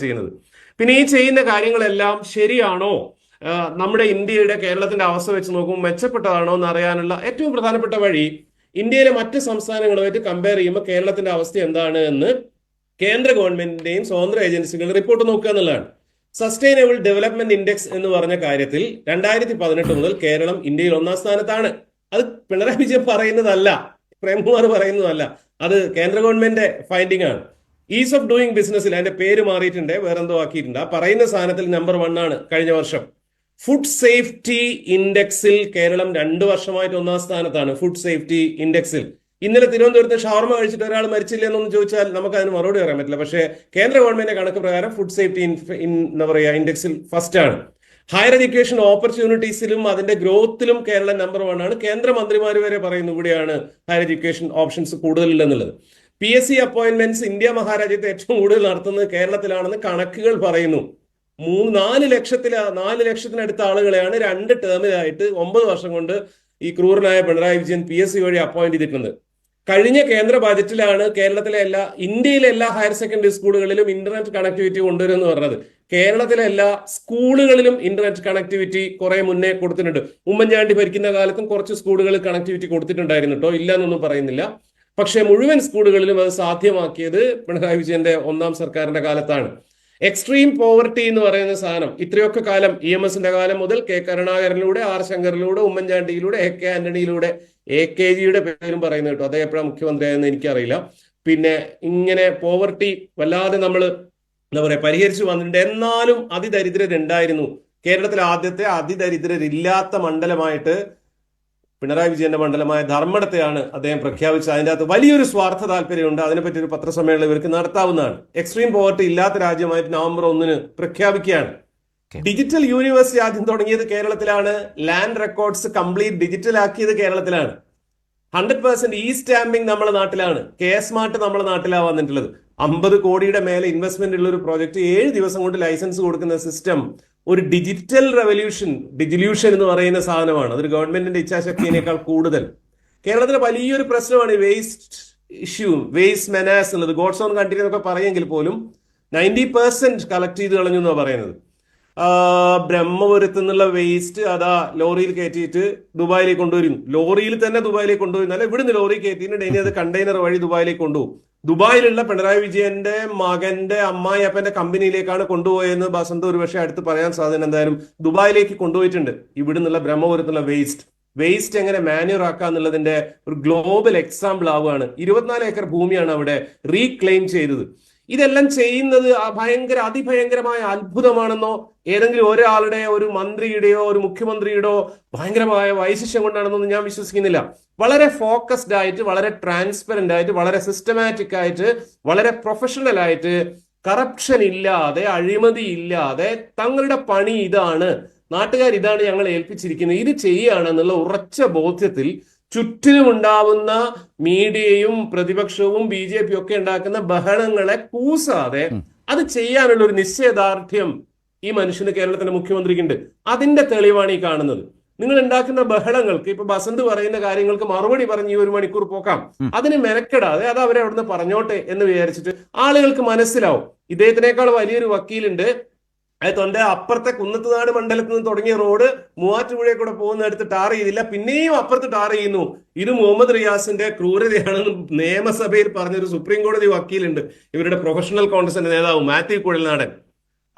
ചെയ്യുന്നത്. പിന്നെ ഈ ചെയ്യുന്ന കാര്യങ്ങളെല്ലാം ശരിയാണോ? നമ്മുടെ ഇന്ത്യയുടെ കേരളത്തിന്റെ അവസ്ഥ വെച്ച് നോക്കുമ്പോൾ മെച്ചപ്പെട്ടതാണോ എന്ന് അറിയാനുള്ള ഏറ്റവും പ്രധാനപ്പെട്ട വഴി ഇന്ത്യയിലെ മറ്റ് സംസ്ഥാനങ്ങളുമായിട്ട് കമ്പയർ ചെയ്യുമ്പോൾ കേരളത്തിന്റെ അവസ്ഥ എന്താണ് എന്ന് കേന്ദ്ര ഗവൺമെന്റിന്റെയും സ്വതന്ത്ര ഏജൻസികളുടെ റിപ്പോർട്ട് നോക്കുക എന്നുള്ളതാണ്. സസ്റ്റൈനബിൾ ഡെവലപ്മെന്റ് ഇൻഡെക്സ് എന്ന് പറഞ്ഞ കാര്യത്തിൽ രണ്ടായിരത്തി പതിനെട്ട് മുതൽ കേരളം ഇന്ത്യയിൽ ഒന്നാം സ്ഥാനത്താണ്. അത് പിണറായി വിജയൻ പറയുന്നതല്ല. പ്രേംകുമാർ പറയുന്നതല്ല. അത് കേന്ദ്ര ഗവൺമെന്റിന്റെ ഫൈൻഡിംഗ് ആണ്. ഈസ് ഓഫ് ഡൂയിങ് ബിസിനസ്സിൽ അതിന്റെ പേര് മാറിയിട്ടുണ്ട് വേറെന്തോ ആക്കിയിട്ടുണ്ട്. ആ പറയുന്ന സാധനത്തിൽ നമ്പർ വൺ ആണ് കഴിഞ്ഞ വർഷം. ഫുഡ് സേഫ്റ്റി ഇൻഡെക്സിൽ കേരളം രണ്ടു വർഷമായിട്ട് ഒന്നാം സ്ഥാനത്താണ് ഫുഡ് സേഫ്റ്റി ഇൻഡെക്സിൽ ഇന്നലെ തിരുവനന്തപുരത്ത് ഷവർമ കഴിച്ചിട്ട് ഒരാൾ മരിച്ചില്ല എന്നൊന്ന് ചോദിച്ചാൽ നമുക്ക് അതിന് മറുപടി പറയാൻ പറ്റില്ല. പക്ഷേ കേന്ദ്ര ഗവൺമെന്റിന്റെ കണക്ക് പ്രകാരം ഫുഡ് സേഫ്റ്റി എന്താ പറയുക ഇൻഡെക്സിൽ ഫസ്റ്റ് ആണ്. ഹയർ എഡ്യൂക്കേഷൻ ഓപ്പർച്യൂണിറ്റീസിലും അതിന്റെ ഗ്രോത്തിലും കേരളം നമ്പർ വൺ ആണ്. കേന്ദ്രമന്ത്രിമാർ വരെ പറയുന്നു ഇവിടെയാണ് ഹയർ എഡ്യൂക്കേഷൻ ഓപ്ഷൻസ് കൂടുതലുള്ളത് P S C appointments India മഹാരാജ്യത്തെ ഏറ്റവും കൂടുതൽ നടത്തുന്നത് കേരളത്തിലാണെന്ന് കണക്കുകൾ പറയുന്നു. മൂന്ന് നാല് ലക്ഷത്തില നാല് ലക്ഷത്തിനടുത്ത ആളുകളെയാണ് രണ്ട് ടേമിലായിട്ട് ഒമ്പത് വർഷം കൊണ്ട് ഈ ക്രൂരനായ Pinarayi Vijayan P S C വഴി അപ്പോയിന്റ് ചെയ്തിട്ടുണ്ട് കഴിഞ്ഞ കേന്ദ്ര ബജറ്റിലാണ് കേരളത്തിലെ എല്ലാ ഇന്ത്യയിലെ എല്ലാ ഹയർ സെക്കൻഡറി സ്കൂളുകളിലും ഇന്റർനെറ്റ് കണക്ടിവിറ്റി കൊണ്ടുവരുമെന്ന് പറഞ്ഞത്. കേരളത്തിലെ എല്ലാ സ്കൂളുകളിലും ഇന്റർനെറ്റ് കണക്ടിവിറ്റി കുറെ മുന്നേ കൊടുത്തിട്ടുണ്ട്. ഉമ്മൻചാണ്ടി ഭരിക്കുന്ന കാലത്തും കുറച്ച് സ്കൂളുകളിൽ കണക്ടിവിറ്റി കൊടുത്തിട്ടുണ്ടായിരുന്നു കേട്ടോ ഇല്ല എന്നൊന്നും പറയുന്നില്ല. പക്ഷേ മുഴുവൻ സ്കൂളുകളിലും അത് സാധ്യമാക്കിയത് പിണറായി വിജയന്റെ ഒന്നാം സർക്കാരിന്റെ കാലത്താണ്. എക്സ്ട്രീം പോവർട്ടി എന്ന് പറയുന്ന സാധനം. ഇത്രയൊക്കെ കാലം ഇ എം എസിന്റെ കാലം മുതൽ കെ കരുണാകരനിലൂടെ ആർ ശങ്കറിലൂടെ ഉമ്മൻചാണ്ടിയിലൂടെ എ കെ ആന്റണിയിലൂടെ എ കെ ജിയുടെ പേരും പറയുന്നത് കേട്ടോ. അദ്ദേഹം എപ്പോഴാണ് മുഖ്യമന്ത്രിയായെന്ന് എനിക്കറിയില്ല. പിന്നെ ഇങ്ങനെ പോവർട്ടി വല്ലാതെ നമ്മൾ എന്താ പറയാ പരിഹരിച്ചു വന്നിട്ടുണ്ട്. എന്നാലും അതിദരിദ്രരുണ്ടായിരുന്നു. കേരളത്തിൽ ആദ്യത്തെ അതിദരിദ്രരില്ലാത്ത മണ്ഡലമായിട്ട് പിണറായി വിജയന്റെ മണ്ഡലമായ ധർമ്മടത്തെയാണ് അദ്ദേഹം പ്രഖ്യാപിച്ചത്. അതിന്റെ അകത്ത് വലിയൊരു സ്വാർത്ഥ താല്പര്യമുണ്ട്. അതിനെപ്പറ്റി ഒരു പത്രസമ്മേളനം ഇവർക്ക് നടത്താവുന്നതാണ്. എക്സ്ട്രീം പോവർട്ടി ഇല്ലാത്ത രാജ്യമായിട്ട് നവംബർ ഒന്നിന് പ്രഖ്യാപിക്കുകയാണ്. ഡിജിറ്റൽ യൂണിവേഴ്സിറ്റി ആദ്യം തുടങ്ങിയത് കേരളത്തിലാണ്. ലാൻഡ് റെക്കോർഡ്സ് കംപ്ലീറ്റ് ഡിജിറ്റൽ ആക്കിയത് കേരളത്തിലാണ്. ഹൺഡ്രഡ് പെർസെന്റ് ഇ സ്റ്റാമ്പിംഗ് നമ്മുടെ നാട്ടിലാണ്. കെ സ്മാർട്ട് നമ്മുടെ നാട്ടിലാണ് വന്നിട്ടുള്ളത്. അമ്പത് കോടിയുടെ മേലെ ഇൻവെസ്റ്റ്മെന്റ് ഉള്ള ഒരു പ്രോജക്റ്റ് ഏഴ് ദിവസം കൊണ്ട് ലൈസൻസ് കൊടുക്കുന്ന സിസ്റ്റം ഒരു ഡിജിറ്റൽ റെവല്യൂഷൻ ഡിജില്യൂഷൻ എന്ന് പറയുന്ന സാധനമാണ്. അതൊരു ഗവൺമെന്റിന്റെ ഇച്ഛാശക്തിയേക്കാൾ കൂടുതൽ. കേരളത്തിലെ വലിയൊരു പ്രശ്നമാണ് വേസ്റ്റ് ഇഷ്യൂ വേസ്റ്റ് മെനാസ് എന്നുള്ളത്. ഗോഡ്സ് ഓൺ കൺട്രി എന്നൊക്കെ പറയുമെങ്കിൽ പോലും നയന്റി പെർസെന്റ് കളക്ട് ചെയ്ത് കളഞ്ഞു എന്നാണ് പറയുന്നത്. ബ്രഹ്മപുരത്ത് നിന്നുള്ള വേസ്റ്റ് അതാ ലോറിയിൽ കയറ്റിയിട്ട് ദുബായിലേക്ക് കൊണ്ടുവരും ലോറിയിൽ തന്നെ ദുബായിലേക്ക് കൊണ്ടുവരും അല്ല ഇവിടുന്ന് ലോറി കയറ്റിയിട്ട് ഇനി അത് കണ്ടെയ്നർ വഴി ദുബായിലേക്ക് കൊണ്ടുപോകും. ദുബായിലുള്ള പിണറായി വിജയന്റെ മകന്റെ അമ്മായി അപ്പന്റെ കമ്പനിയിലേക്കാണ് കൊണ്ടുപോയെന്ന് ബസന്ത് ഒരുപക്ഷെ അടുത്ത് പറയാൻ സാധ്യത എന്തായാലും ദുബായിലേക്ക് കൊണ്ടുപോയിട്ടുണ്ട്. ഇവിടുന്നുള്ള ബ്രഹ്മപുരത്തുള്ള വേസ്റ്റ്. വേസ്റ്റ് എങ്ങനെ മാന്യൂർ ആക്കുക എന്നുള്ളതിന്റെ ഒരു ഗ്ലോബൽ എക്സാമ്പിൾ ആവുകയാണ്. ഇരുപത്തിനാല് ഏക്കർ ഭൂമിയാണ് അവിടെ റീക്ലെയിം ചെയ്തത്. ഇതെല്ലാം ചെയ്യുന്നത് ഭയങ്കര അതിഭയങ്കരമായ അത്ഭുതമാണെന്നോ ഏതെങ്കിലും ഒരാളുടെ ഒരു മന്ത്രിയുടെയോ ഒരു മുഖ്യമന്ത്രിയുടെയോ ഭയങ്കരമായ വൈശിഷ്യം കൊണ്ടാണെന്നൊന്നും ഞാൻ വിശ്വസിക്കുന്നില്ല. വളരെ ഫോക്കസ്ഡ് ആയിട്ട് വളരെ ട്രാൻസ്പെറന്റ് ആയിട്ട് വളരെ സിസ്റ്റമാറ്റിക് ആയിട്ട് വളരെ പ്രൊഫഷണൽ ആയിട്ട് കറപ്ഷൻ ഇല്ലാതെ അഴിമതി ഇല്ലാതെ തങ്ങളുടെ പണി ഇതാണ് നാട്ടുകാർ ഇതാണ് ഞങ്ങൾ ഏൽപ്പിച്ചിരിക്കുന്നത്. ഇത് ചെയ്യുകയാണെന്നുള്ള ഉറച്ച ബോധ്യത്തിൽ ചുറ്റിനും ഉണ്ടാവുന്ന മീഡിയയും പ്രതിപക്ഷവും ബി ജെ പി ഒക്കെ ഉണ്ടാക്കുന്ന ബഹളങ്ങളെ കൂസാതെ അത് ചെയ്യാനുള്ള ഒരു നിശ്ചയദാർഢ്യം ഈ മനുഷ്യന് കേരളത്തിന്റെ മുഖ്യമന്ത്രിക്കുണ്ട്. അതിന്റെ തെളിവാണ് ഈ കാണുന്നത്. നിങ്ങൾ ഉണ്ടാക്കുന്ന ബഹളങ്ങൾക്ക് ഇപ്പൊ ബസന്ത് പറയുന്ന കാര്യങ്ങൾക്ക് മറുപടി പറഞ്ഞ് ഈ ഒരു മണിക്കൂർ പോക്കാം. അതിന് മെനക്കെടാതെ അത് അവരെ അവിടുന്ന് പറഞ്ഞോട്ടെ എന്ന് വിചാരിച്ചിട്ട് ആളുകൾക്ക് മനസ്സിലാവും. ഇദ്ദേഹത്തിനേക്കാൾ വലിയൊരു വക്കീലുണ്ട്. അത് തൊണ്ട അപ്പുറത്തെ കുന്നത്തുനാട് മണ്ഡലത്തിൽ നിന്ന് തുടങ്ങിയ റോഡ് മൂവാറ്റുപുഴയെ കൂടെ പോകുന്നിടത്ത് ടാർ ചെയ്തില്ല. പിന്നെയും അപ്പുറത്ത് ടാർ ചെയ്യുന്നു. ഇത് മുഹമ്മദ് റിയാസിന്റെ ക്രൂരതയാണെന്ന് നിയമസഭയിൽ പറഞ്ഞൊരു സുപ്രീം കോടതി വക്കീലുണ്ട്. ഇവരുടെ പ്രൊഫഷണൽ കോൺഗ്രസിന്റെ നേതാവ് മാത്യു കുഴൽനാടൻ.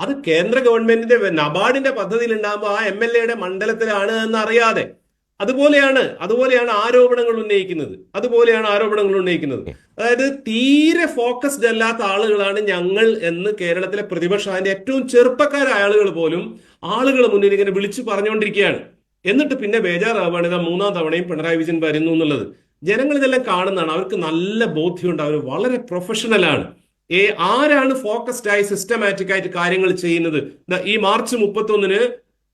അത് കേന്ദ്ര ഗവൺമെന്റിന്റെ നബാർഡിന്റെ പദ്ധതിയിൽ ഉണ്ടാകുമ്പോൾ ആ എം എൽ എയുടെ മണ്ഡലത്തിലാണ് എന്ന് അറിയാതെ അതുപോലെയാണ് അതുപോലെയാണ് ആരോപണങ്ങൾ ഉന്നയിക്കുന്നത്. അതുപോലെയാണ് ആരോപണങ്ങൾ ഉന്നയിക്കുന്നത്. അതായത് തീരെ ഫോക്കസ്ഡ് അല്ലാത്ത ആളുകളാണ് ഞങ്ങൾ എന്ന് കേരളത്തിലെ പ്രതിപക്ഷ അതിന്റെ ഏറ്റവും ചെറുപ്പക്കാരായ ആളുകൾ പോലും ആളുകൾ മുന്നിൽ ഇങ്ങനെ വിളിച്ചു പറഞ്ഞുകൊണ്ടിരിക്കുകയാണ്. എന്നിട്ട് പിന്നെ ബേജാറാവാണ് ഇതാ മൂന്നാം തവണയും പിണറായി വിജയൻ വരുന്നു എന്നുള്ളത്. ജനങ്ങൾ ഇതെല്ലാം കാണുന്നതാണ്. അവർക്ക് നല്ല ബോധ്യമുണ്ട്. അവർ വളരെ പ്രൊഫഷണലാണ് ഏ ആരാണ് ഫോക്കസ്ഡ് ആയി സിസ്റ്റമാറ്റിക് ആയിട്ട് കാര്യങ്ങൾ ചെയ്യുന്നത്? ഈ മാർച്ച് മുപ്പത്തൊന്നിന്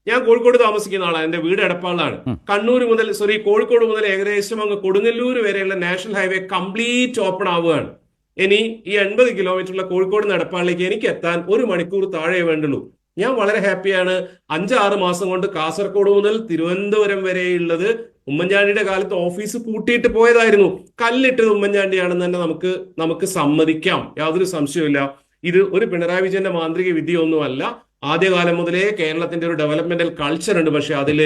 ഞാൻ കോഴിക്കോട് താമസിക്കുന്ന ആളാണ് എന്റെ വീട് എടപ്പാളിലാണ്. കണ്ണൂർ മുതൽ സോറി കോഴിക്കോട് മുതൽ ഏകദേശം അങ്ങ് കൊടുങ്ങല്ലൂർ വരെയുള്ള നാഷണൽ ഹൈവേ കംപ്ലീറ്റ് ഓപ്പൺ ആവുകയാണ്. ഇനി ഈ എൺപത് കിലോമീറ്ററുള്ള കോഴിക്കോട് നിന്ന് എടപ്പാളിലേക്ക് എനിക്ക് എത്താൻ ഒരു മണിക്കൂർ താഴെ വേണ്ടുള്ളൂ. ഞാൻ വളരെ ഹാപ്പിയാണ്. അഞ്ചാറ് മാസം കൊണ്ട് കാസർഗോഡ് മുതൽ തിരുവനന്തപുരം വരെയുള്ളത് ഉമ്മൻചാണ്ടിയുടെ കാലത്ത് ഓഫീസ് പൂട്ടിയിട്ട് പോയതായിരുന്നു. കല്ലിട്ടത് ഉമ്മൻചാണ്ടിയാണെന്ന് തന്നെ നമുക്ക് നമുക്ക് സമ്മതിക്കാം. യാതൊരു സംശയവുമില്ല. ഇത് ഒരു പിണറായി വിജയന്റെ മാന്ത്രിക വിദ്യയൊന്നുമല്ല ആദ്യകാലം മുതലേ കേരളത്തിന്റെ ഒരു ഡെവലപ്മെന്റൽ കൾച്ചർ ഉണ്ട്. പക്ഷെ അതിൽ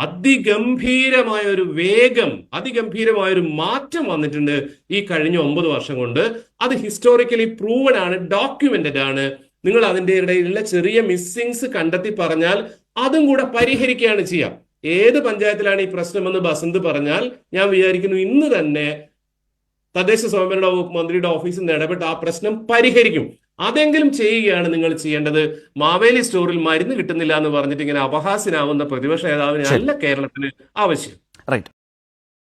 അതിഗംഭീരമായ ഒരു വേഗം അതിഗംഭീരമായ ഒരു മാറ്റം വന്നിട്ടുണ്ട് ഈ കഴിഞ്ഞ ഒമ്പത് വർഷം കൊണ്ട്. അത് ഹിസ്റ്റോറിക്കലി പ്രൂവൺ ആണ് ഡോക്യുമെന്റഡ് ആണ്. നിങ്ങൾ അതിന്റെ ഇടയിലുള്ള ചെറിയ മിസ്സിങ്സ് കണ്ടെത്തി പറഞ്ഞാൽ അതും കൂടെ പരിഹരിക്കുകയാണ് ചെയ്യാം. ഏത് പഞ്ചായത്തിലാണ് ഈ പ്രശ്നമെന്ന് ബസന്ത് പറഞ്ഞാൽ ഞാൻ വിചാരിക്കുന്നു ഇന്ന് തന്നെ തദ്ദേശ സ്വയംഭരണ വകുപ്പ് മന്ത്രിയുടെ ഓഫീസിൽ നിന്ന് ഇടപെട്ട് ആ പ്രശ്നം പരിഹരിക്കും. അതെങ്കിലും ചെയ്യുകയാണ് നിങ്ങൾ ചെയ്യേണ്ടത്. മാവേലി സ്റ്റോറിൽ മരുന്ന് കിട്ടുന്നില്ല എന്ന് പറഞ്ഞിട്ട് ഇങ്ങനെ അപഹാസ്യനാവുന്ന പ്രതിപക്ഷ നേതാവിന്. അല്ല കേരളത്തിന് ആവശ്യം. റൈറ്റ്